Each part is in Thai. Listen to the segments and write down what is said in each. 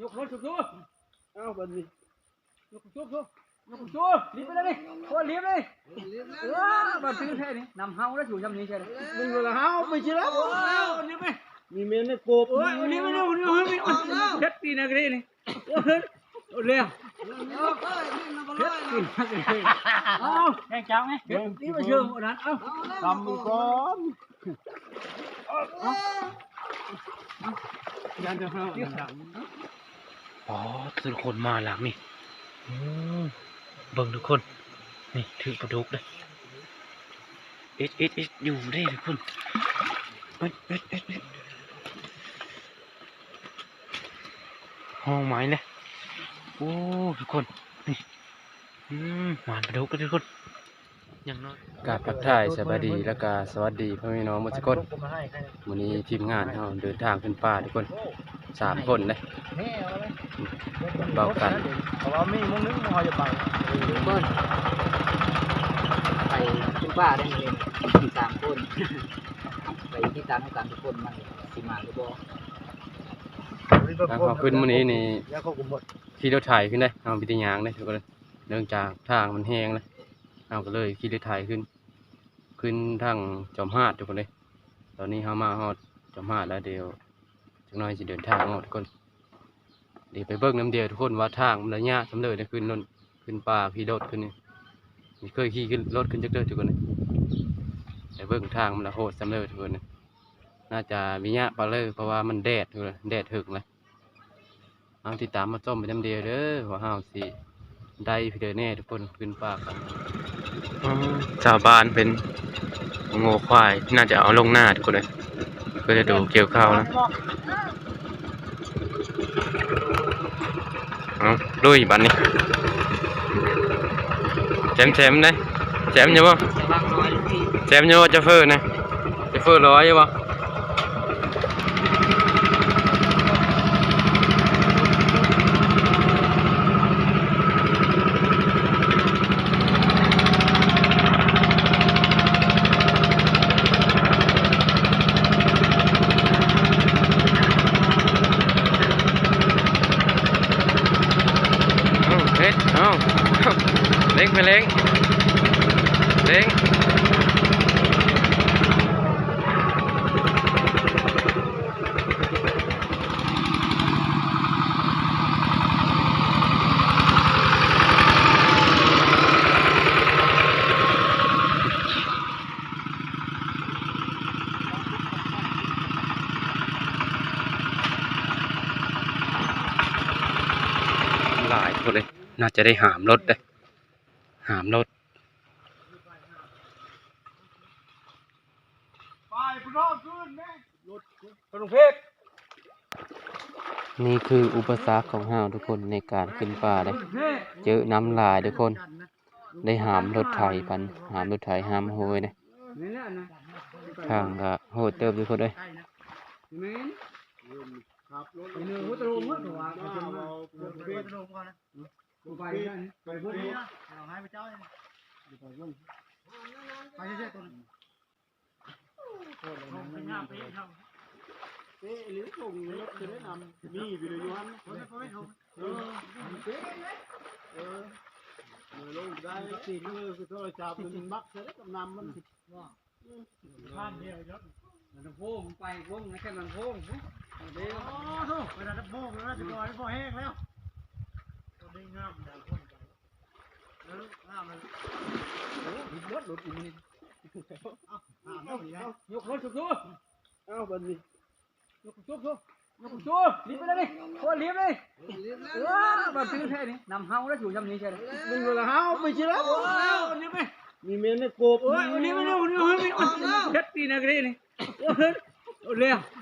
ยกรถชุบชุบเอาบัดนี้ยกชุบชุบยกชุบรีบไปเลยดิโอ้รีบเลยเออมาซื้อแค่นี้นำเฮาแล้วอยู่ยำนี้ใช่ไหมมึงเวลาเฮาไปสิแล้วโอ้ยรีบไปมีเมนในกบโอ้ยรีบไปเร็วเร็วเฮ้ยเฮ็ดปีนักเรียนนี่โอ้ยโอ้ยเร็วเฮ็ดปีนักเรียนเอาแข่งจังไหมนี่มาเชื่อมนั้นเอาทำก่อน ยันจะเฮาอ๋อทุกคนมาหลังนี่อืมเบิ่งทุกคน นี่ถือปลาดุกเลยเอ็ดเอ็ดเอ็ดอยู่ได้ทุกคนเอ็ดเอ็ดเอ็ดเอ็ดห้องไม้เลยโอ้ทุกคนนี่อืมหวานปลาดุกกันทุกคน อย่างน้อยกราบทักทายสวัสดีแล้วก็สวัสดีพ่อแม่น้องหมดทุกคนวันนี้ทีมงานเราเดินทางขึ้นป่าทุกคนสามคนเลยเบากันเพราะว่ามีมึงนึงมึงจะไปเบิ้ลไปคุณป้าได้เองสามคนไปที่ตามกันทุกคนมันสิมาหรือบ่ทางเขาขึ้นมื้อนี้นี่แล้วเขาก็หมดขี่รถไถขึ้นได้เอาไปที่ยางได้ทุกคนเลยเนื่องจากทางมันแห้งเลย เอาก็เลยขี่รถไถขึ้น ขึ้นทางจอมหาดทุกคนเลยตอนนี้เขามาฮอดจอมหาดแล้วเดียวจักหน้อยจะเดินทางออกทุกคนเดี๋ยวไปเบิ่งน้ำเดียวทุกคนว่าทางมันระยะสำเร็จได้ขึ้นรถขึ้นป่าขี่รถขึ้นนี่ไม่เคยขี่ขึ้นรถขึ้นจักเด้อทุกคนเลยไปเบิ่งทางมันละโหดสำเร็จทุกคนเลยน่าจะมียะปลาเลยเพราะว่ามันแดดทุกคนเลยแดดถึกเลยเอาติดตามมาส้มไปจำเดียวเด้อหัวห้าวสิ ได้พี่เดอแน่ทุกคนขึ้นปากกันชาวบ้านเป็นโง่ควายน่าจะเอาลงหน้าทุกคนเลยเพื่อจะดูเกี่ยวข้าวนะเอาลุยบันนี้แจมแจมๆเลยแจมอยู่บ่แจมอยู่บ่จะเฟอร์นะจะเฟอร์ร้อยอยู่บ่ เอาเฮ็ดเอาเล็งไปเล็งเล็งหลายคนเลย น่าจะได้หามรถเลย หามรถไปพรอขึ้นแม่รถกรุงเทพนี่คืออุปสรรคของเราทุกคนในการขึ้นป่าเลยเจอน้ำลายทุกคน ได้หามรถไถปันหามรถไถหามโหยนะนี่แหละนะทางก็โหดเติมทุกคนเลยแม่นขับรถไปเนื้อหัวตะลุมหัวตัวหน้าเขาจะมาเราเพื่อน ลงก่อนนะไปนั่นไปพวกนี้เราให้ไปเจ้าเลยไปเรื่อยๆตัวนึงเอ๊ะหรือส่งรถจะได้นำมีวิดีโอฮันเออเออเออลงได้สี่มือคือโทรศัพท์มันมักจะได้กำนำมันข้ามเดียวยศมันโพงไปโพงนะแค่มันโพงเดี๋ยวโอ้โหเวลาจะโบกแล้วจะปล่อยพอแห้งแล้ว ตัวนี้งามดังคนใจแล้วงามลยรถรถอีนี่อ่าไม่ได้ยกรถชุบชุบเอาบัดนี้ยกชุบชุบยกชุบรีบไปเลยดิโอ้รีบเลยเออมาซื้อแค่นี้นำเฮาแล้วอยู่ยำนี้ใช่ไหมมึงเวลาเฮาไปสิแล้วโอ้ยรีบไปมีเมนในกบโอ้ยรีบไปเร็วเร็วเฮ้ยเฮ็ดปีนักเรียนนี่โอ้ยโอ้ยเร็วเฮ็ดปีนักเรียนเอาแข่งจังไหมเฮ็ดนี่มาเชื่อหมดนั้นอาทำมือก่อนยันจะเฮาเออเฮาสิเลี้ยวโผล่ไปมั้งโผล่เฮาดำมาเชื่อใครเอาไหมใครก็แจว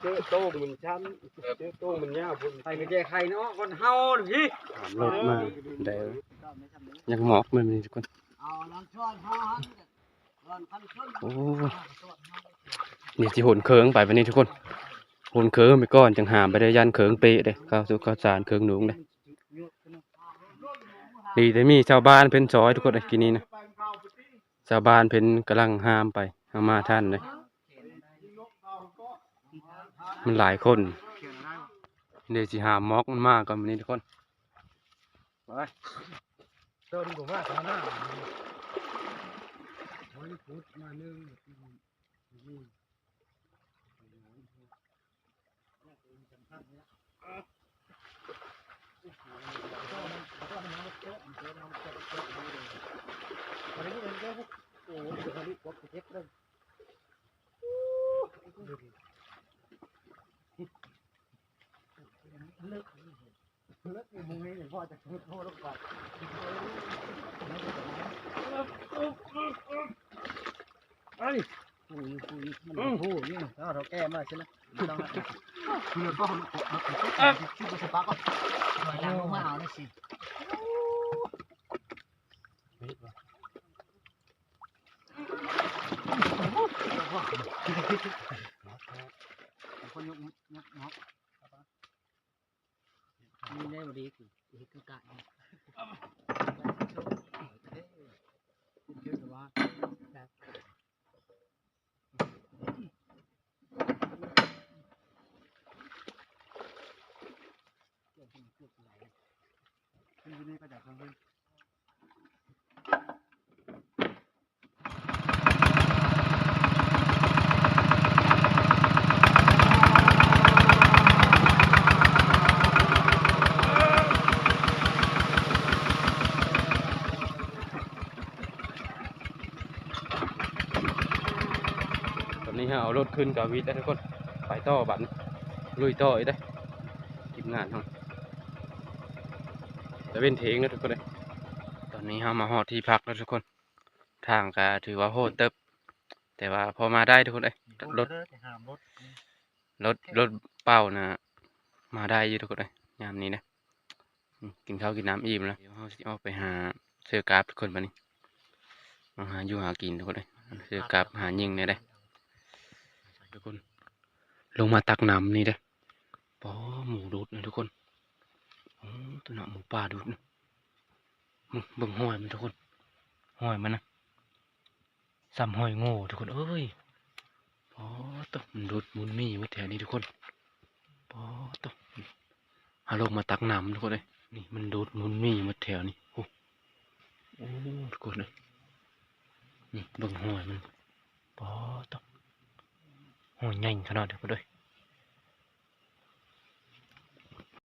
เจอโต้งมันชั้นเจอโต้งมันยาวพุ่นใส่กระเจไข่เนาะคนเฮาพี่ถามรถมาได้ยังหมอกเลยนี่ทุกคนเอาน้ำช้อนห้าหันก่อนพันขึ้นโอ้นี่สิโหนเคิงไปวันนี้ทุกคนโหนเคิงไปก่อนจังหามไปได้ยันเคิงเปะเด้ข้าวสุกข้าวสารเคิงหนุงเด้ดีแต่มีชาวบ้านเพิ่นซอยทุกคนเลยกินนี้นะชาวบ้านเพิ่นกำลังห้ามไปเอามาท่านเลย มันหลายคนเดี๋ยวสิหามอกมันมากก่อนวันนี้ทุกคนไปต้นผมว่าทางหน้าวันพุธมาหนึ่งโอ้โหเดี๋ยวนี้ก็เจ็บเลย ผู้ผู้มันผู้นี่เราเราแก้มาใช่ไหมต้องคือก็ที่ภาษาปากก็มาแล้วมาเอานี่สิคนยกยกน็อก นี่ได้บดีคือเห็ดกะนี่คือว่าแบบที่นี่ก็จะทำเป็น ตอนนี้ฮะเอา รถขึ้นกับวิทย์ได้ทุกคนไปต่อบัดนี้ลุยต่ออีกได้ทีมงานทำจะเป็นเทงนะทุกคนเลยตอนนี้เรามาฮอดที่พักแล้วทุกคน ทางก็ถือว่าโหดเติบ แต่ว่าพอมาได้ทุกคนเลยรถรถรถเป้านะ มาได้อยู่ทุกคนเลยยามนี้นะกินข้าวกินน้ำอิ่มแล้วเดี๋ยวเราสิออกไปหาเสื้อกราฟทุกคนบัดนี้มาหาอยู่หากินทุกคนเลยเสื้อกราฟหายิงเนี่ยได้ ทุกคน ลงมาตักน้ำนี่เด้อปอหมูดูดนะทุกคนตัวหนาหมูป่าดูดนะมึงเบิ่งห้อยมันทุกคนห้อยมันนะซ้ำห้อยโง่ทุกคนเอ้ยปอตัวมันดูดมุนมี่ไว้แถวนี้ทุกคนปอตัวเอาลงมาตักน้ำทุกคนเลยนี่มันดูดมุนมี่มาแถวนี้โอ้โอ้ทุกคนเลยนี่เบิ่งห้อยมันปอตัว ห้อยใหญ่ขนาดเดียวกันเลย